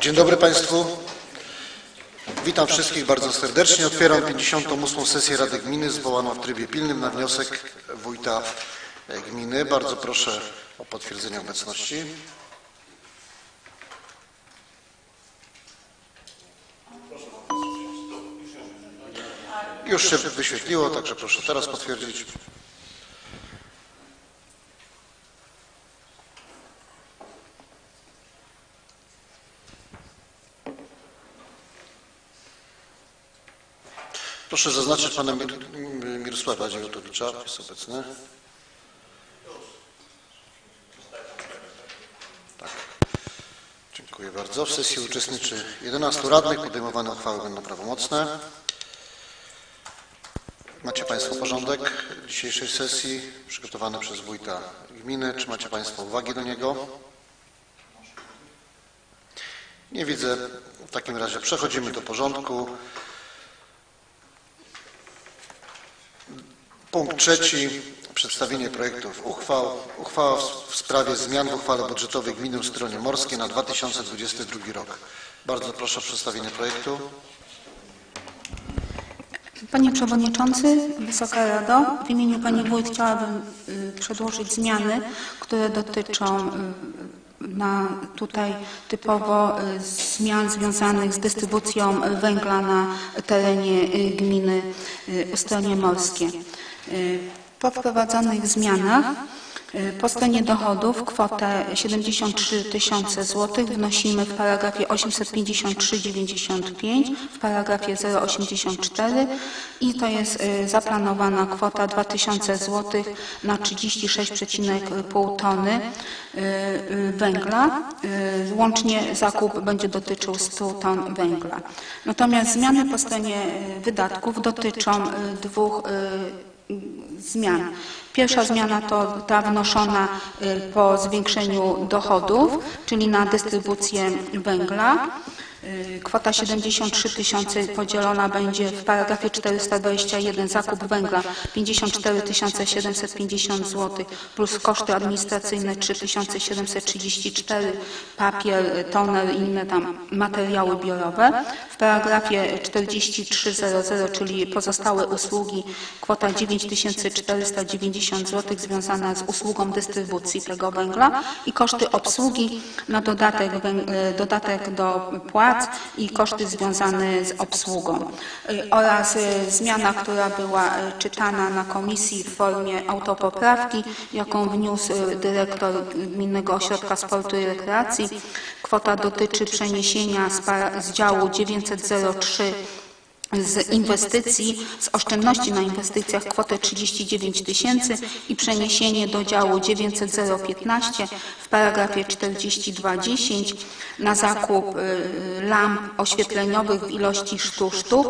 Dzień dobry Państwu. Witam wszystkich bardzo serdecznie. Otwieram 58. sesję Rady Gminy zwołaną w trybie pilnym na wniosek wójta gminy. Bardzo proszę o potwierdzenie obecności. Już się wyświetliło, także proszę teraz potwierdzić. Proszę zaznaczyć pana Mir Mirosława Dziemiotowicza, jest obecny. Tak. Dziękuję bardzo. W sesji uczestniczy 11 radnych. Podejmowane uchwały będą prawomocne. Macie Państwo porządek dzisiejszej sesji przygotowany przez wójta gminy. Czy macie Państwo uwagi do niego? Nie widzę. W takim razie przechodzimy do porządku. Punkt trzeci. Przedstawienie projektów uchwał. Uchwała w- sprawie zmian w uchwale budżetowej Gminy Ustronie Morskie na 2022 rok. Bardzo proszę o przedstawienie projektu. Panie Przewodniczący, Wysoka Rado, w imieniu Pani Wójt chciałabym przedłożyć zmiany, które dotyczą y, na tutaj typowo y, zmian związanych z dystrybucją y, węgla na terenie y, gminy y, Ustronie Morskie. Y, Po wprowadzonych zmianach y, po stronie dochodów kwotę 73 tysiące złotych wnosimy w paragrafie 853,95, w paragrafie 084 i to jest y, zaplanowana kwota 2000 złotych na 36,5 tony y, węgla. Łącznie zakup będzie dotyczył 100 ton węgla. Natomiast zmiany po stronie wydatków dotyczą dwóch zmian. Pierwsza zmiana to ta wnoszona y, po zwiększeniu dochodów, czyli na dystrybucję węgla. Y, Kwota 73 tysiące podzielona będzie w paragrafie 421 zakup węgla 54 750 zł plus koszty administracyjne 3734 papier, toner i inne tam materiały biurowe. W paragrafie 4300, czyli pozostałe usługi kwota 9490 zł związana z usługą dystrybucji tego węgla i koszty obsługi na dodatek, e, dodatek do płac i koszty związane z obsługą Y, oraz y, zmiana, która była y, czytana na komisji w formie autopoprawki, jaką wniósł dyrektor Gminnego Ośrodka Sportu i Rekreacji. Kwota dotyczy przeniesienia z, z działu 903 z inwestycji, z oszczędności na inwestycjach kwotę 39 tysięcy i przeniesienie do działu 90015 w paragrafie 4210 na zakup y, lamp oświetleniowych w ilości 100 sztuk,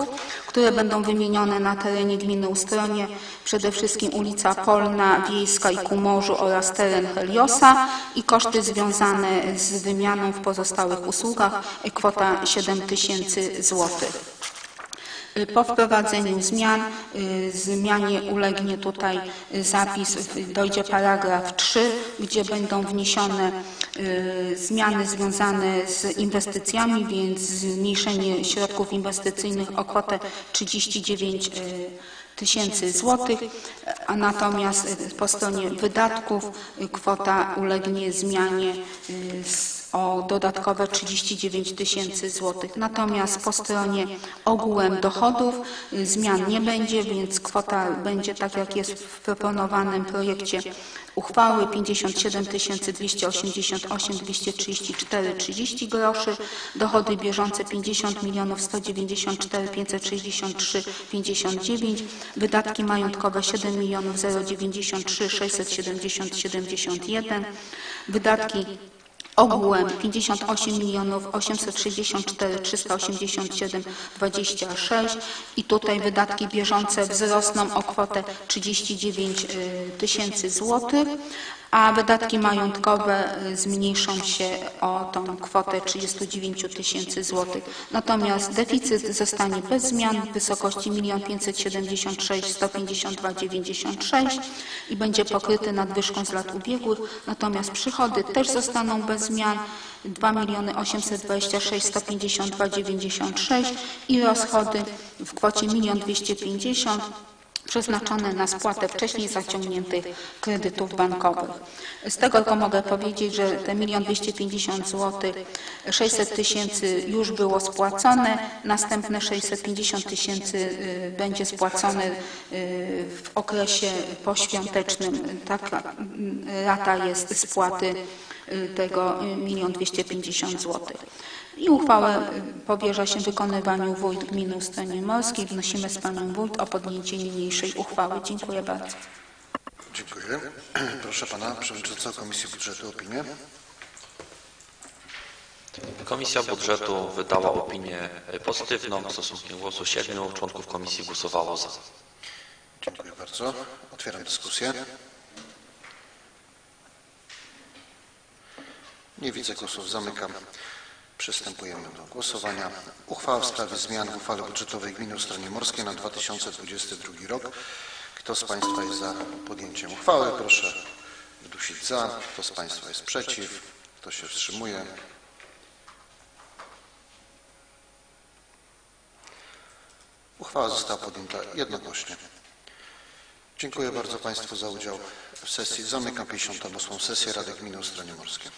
które będą wymienione na terenie gminy Ustronie, przede wszystkim ulica Polna, Wiejska i ku morzu oraz teren Heliosa i koszty związane z wymianą w pozostałych usługach kwota 7 tysięcy złotych. Y, Po wprowadzeniu zmian, y, zmianie ulegnie tutaj y, zapis, dojdzie paragraf 3, gdzie będą wniesione zmiany związane z inwestycjami, więc zmniejszenie środków inwestycyjnych o kwotę 39 y, tysięcy złotych, a natomiast po stronie wydatków kwota ulegnie zmianie z o dodatkowe 39 tysięcy złotych. Natomiast po stronie ogółem dochodów y, zmian nie będzie, więc kwota będzie tak jak jest w proponowanym projekcie uchwały. 57 288 234 30 groszy, dochody bieżące 50 milionów 194 563 59, wydatki majątkowe 7 milionów 093 670 71, wydatki ogółem 58 milionów 864 387 26 i tutaj wydatki bieżące wzrosną o kwotę 39 y, tysięcy złotych, a wydatki majątkowe y, zmniejszą się o tą kwotę 39 tysięcy złotych. Natomiast deficyt zostanie bez zmian w wysokości 1 576 152 96 i będzie pokryty nadwyżką z lat ubiegłych, natomiast przychody też zostaną bez zmian 2 826 152 96 i rozchody w kwocie 1 250 przeznaczone na spłatę wcześniej zaciągniętych kredytów bankowych. Z tego tylko mogę powiedzieć, że te 1 250 zł, 600 tysięcy już było spłacone, następne 650 tysięcy y, będzie spłacone y, w okresie poświątecznym. Taka y, rata jest spłaty tego 1 250 zł. I uchwałę y, powierza się wykonywaniu wójt gminy Ustronie Morskiej. Wnosimy z panią wójt o podjęcie niniejszej uchwały. Dziękuję bardzo. Dziękuję. Proszę pana przewodniczącego Komisji Budżetu o opinię. Komisja Budżetu wydała opinię pozytywną. Stosunkiem głosu siedmiu członków komisji głosowało za. Dziękuję bardzo. Otwieram dyskusję. Nie widzę głosów. Zamykam. Przystępujemy do głosowania. Uchwała w sprawie zmian w uchwale budżetowej Gminy Ustronie Morskie na 2022 rok. Kto z Państwa jest za podjęciem uchwały? Proszę wdusić za. Kto z Państwa jest przeciw? Kto się wstrzymuje? Uchwała została podjęta jednogłośnie. Dziękuję bardzo Państwu za udział w sesji. Zamykam 58. sesję Rady Gminy Ustronie Morskie.